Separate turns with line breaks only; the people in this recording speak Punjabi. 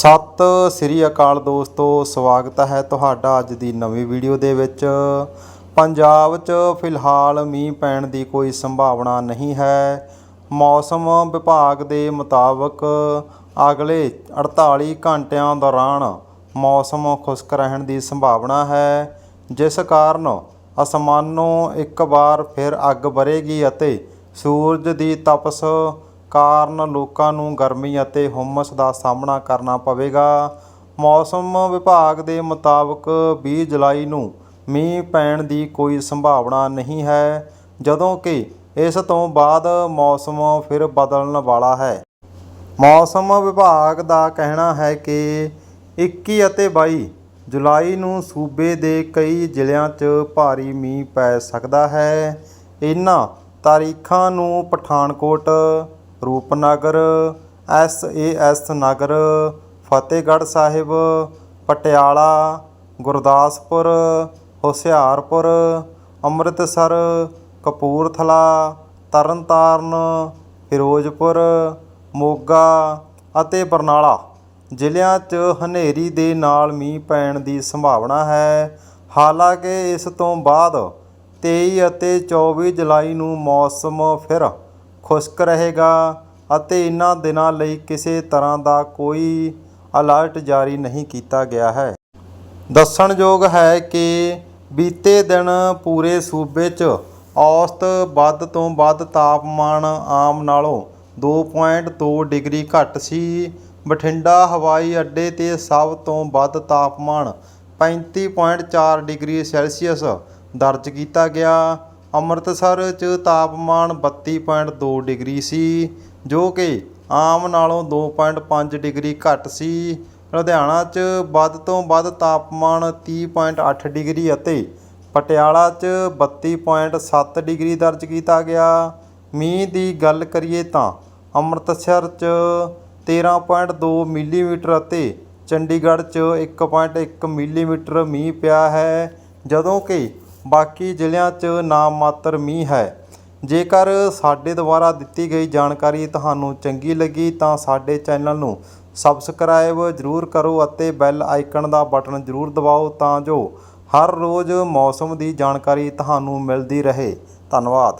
ਸਤਿ ਸ੍ਰੀ ਅਕਾਲ ਦੋਸਤੋ, ਸਵਾਗਤ ਹੈ ਤੁਹਾਡਾ ਅੱਜ ਦੀ ਨਵੀਂ ਵੀਡੀਓ ਦੇ ਵਿੱਚ। ਪੰਜਾਬ 'ਚ ਫਿਲਹਾਲ ਮੀਂਹ ਪੈਣ ਦੀ ਕੋਈ ਸੰਭਾਵਨਾ ਨਹੀਂ ਹੈ। ਮੌਸਮ ਵਿਭਾਗ ਦੇ ਮੁਤਾਬਕ ਅਗਲੇ 48 ਘੰਟਿਆਂ ਦੌਰਾਨ ਮੌਸਮ ਖੁਸ਼ਕ ਰਹਿਣ ਦੀ ਸੰਭਾਵਨਾ ਹੈ। ਜਿਸ ਕਾਰਨ ਅਸਮਾਨੋਂ ਇੱਕ ਵਾਰ ਫਿਰ ਅੱਗ ਵਰੇਗੀ ਅਤੇ ਸੂਰਜ ਦੀ ਤਪਸ਼ ਕਾਰਨ ਲੋਕਾਂ ਨੂੰ ਗਰਮੀ ਅਤੇ ਹੁੰਮਸ ਦਾ ਸਾਹਮਣਾ ਕਰਨਾ ਪਵੇਗਾ। ਮੌਸਮ ਵਿਭਾਗ ਦੇ ਮੁਤਾਬਕ 20 ਜੁਲਾਈ ਨੂੰ ਮੀਂਹ ਪੈਣ ਦੀ ਕੋਈ ਸੰਭਾਵਨਾ ਨਹੀਂ ਹੈ, ਜਦੋਂ ਕਿ ਇਸ ਤੋਂ ਬਾਅਦ ਮੌਸਮ ਫਿਰ ਬਦਲਣ ਵਾਲਾ ਹੈ। ਮੌਸਮ ਵਿਭਾਗ ਦਾ ਕਹਿਣਾ ਹੈ ਕਿ 21 ਅਤੇ 22 ਜੁਲਾਈ ਨੂੰ ਸੂਬੇ ਦੇ ਕਈ ਜ਼ਿਲ੍ਹਿਆਂ 'ਚ ਭਾਰੀ ਮੀਂਹ ਪੈ ਸਕਦਾ ਹੈ। ਇਹਨਾਂ ਤਾਰੀਖਾਂ ਨੂੰ ਪਠਾਨਕੋਟ ਰੂਪਨਗਰ, ਐਸ ਨਗਰ, ਫਤਿਹਗੜ੍ਹ ਸਾਹਿਬ, ਪਟਿਆਲਾ, ਗੁਰਦਾਸਪੁਰ, ਹੁਸ਼ਿਆਰਪੁਰ, ਅੰਮ੍ਰਿਤਸਰ, ਕਪੂਰਥਲਾ, ਤਰਨਤਾਰਨ, ਫਿਰੋਜ਼ਪੁਰ, ਮੋਗਾ ਅਤੇ ਬਰਨਾਲਾ। ਜ਼ਿਲ੍ਹਿਆਂ 'ਚ ਹਨੇਰੀ ਦੇ ਨਾਲ ਮੀਂਹ ਪੈਣ ਦੀ ਸੰਭਾਵਨਾ ਹੈ। ਹਾਲਾਂਕਿ ਇਸ ਤੋਂ ਬਾਅਦ 23 ਅਤੇ 24 ਜੁਲਾਈ ਨੂੰ ਮੌਸਮ ਫਿਰ ਖੁਸ਼ਕ ਰਹੇਗਾ ਅਤੇ ਇਨ੍ਹਾਂ ਦਿਨਾਂ ਲਈ ਕਿਸੇ ਤਰ੍ਹਾਂ ਦਾ ਕੋਈ ਅਲਰਟ ਜਾਰੀ ਨਹੀਂ ਕੀਤਾ ਗਿਆ ਹੈ। ਦੱਸਣਯੋਗ ਹੈ ਕਿ ਬੀਤੇ ਦਿਨ ਪੂਰੇ ਸੂਬੇ 'ਚ ਔਸਤ ਵੱਧ ਤੋਂ ਵੱਧ ਤਾਪਮਾਨ ਆਮ ਨਾਲੋਂ 2.2 ਡਿਗਰੀ ਘੱਟ ਸੀ। ਬਠਿੰਡਾ ਹਵਾਈ ਅੱਡੇ ਤੇ ਸਭ ਤੋਂ ਵੱਧ ਤਾਪਮਾਨ 35.4 ਡਿਗਰੀ ਸੈਲਸੀਅਸ ਦਰਜ ਕੀਤਾ ਗਿਆ। ਅੰਮ੍ਰਿਤਸਰ 'ਚ ਤਾਪਮਾਨ 32.2 ਡਿਗਰੀ ਸੀ, ਜੋ ਕਿ ਆਮ ਨਾਲੋਂ 2.5 ਡਿਗਰੀ ਘੱਟ ਸੀ। ਲੁਧਿਆਣਾ 'ਚ ਵੱਧ ਤੋਂ ਵੱਧ ਤਾਪਮਾਨ 30.8 ਡਿਗਰੀ ਅਤੇ ਪਟਿਆਲਾ 'ਚ 32.7 ਡਿਗਰੀ ਦਰਜ ਕੀਤਾ ਗਿਆ। ਮੀਂਹ ਦੀ ਗੱਲ ਕਰੀਏ ਤਾਂ ਅੰਮ੍ਰਿਤਸਰ 'ਚ 13.2 ਮਿਲੀਮੀਟਰ ਅਤੇ ਚੰਡੀਗੜ੍ਹ 'ਚ 1.1 ਮਿਲੀਮੀਟਰ ਮੀਂਹ ਪਿਆ ਹੈ, ਜਦੋਂ ਕਿ ਬਾਕੀ ਜ਼ਿਲ੍ਹਿਆਂ 'ਚ ਨਾਮ ਮਾਤਰ ਮੀਂਹ ਹੈ। ਜੇਕਰ ਸਾਡੇ ਦੁਆਰਾ ਦਿੱਤੀ ਗਈ ਜਾਣਕਾਰੀ ਤੁਹਾਨੂੰ ਚੰਗੀ ਲੱਗੀ ਤਾਂ ਸਾਡੇ ਚੈਨਲ ਨੂੰ ਸਬਸਕ੍ਰਾਈਬ ਜ਼ਰੂਰ ਕਰੋ ਅਤੇ ਬੈਲ ਆਈਕਨ ਦਾ ਬਟਨ ਜ਼ਰੂਰ ਦਬਾਓ ਤਾਂ ਜੋ ਹਰ ਰੋਜ਼ ਮੌਸਮ ਦੀ ਜਾਣਕਾਰੀ ਤੁਹਾਨੂੰ ਮਿਲਦੀ ਰਹੇ। ਧੰਨਵਾਦ।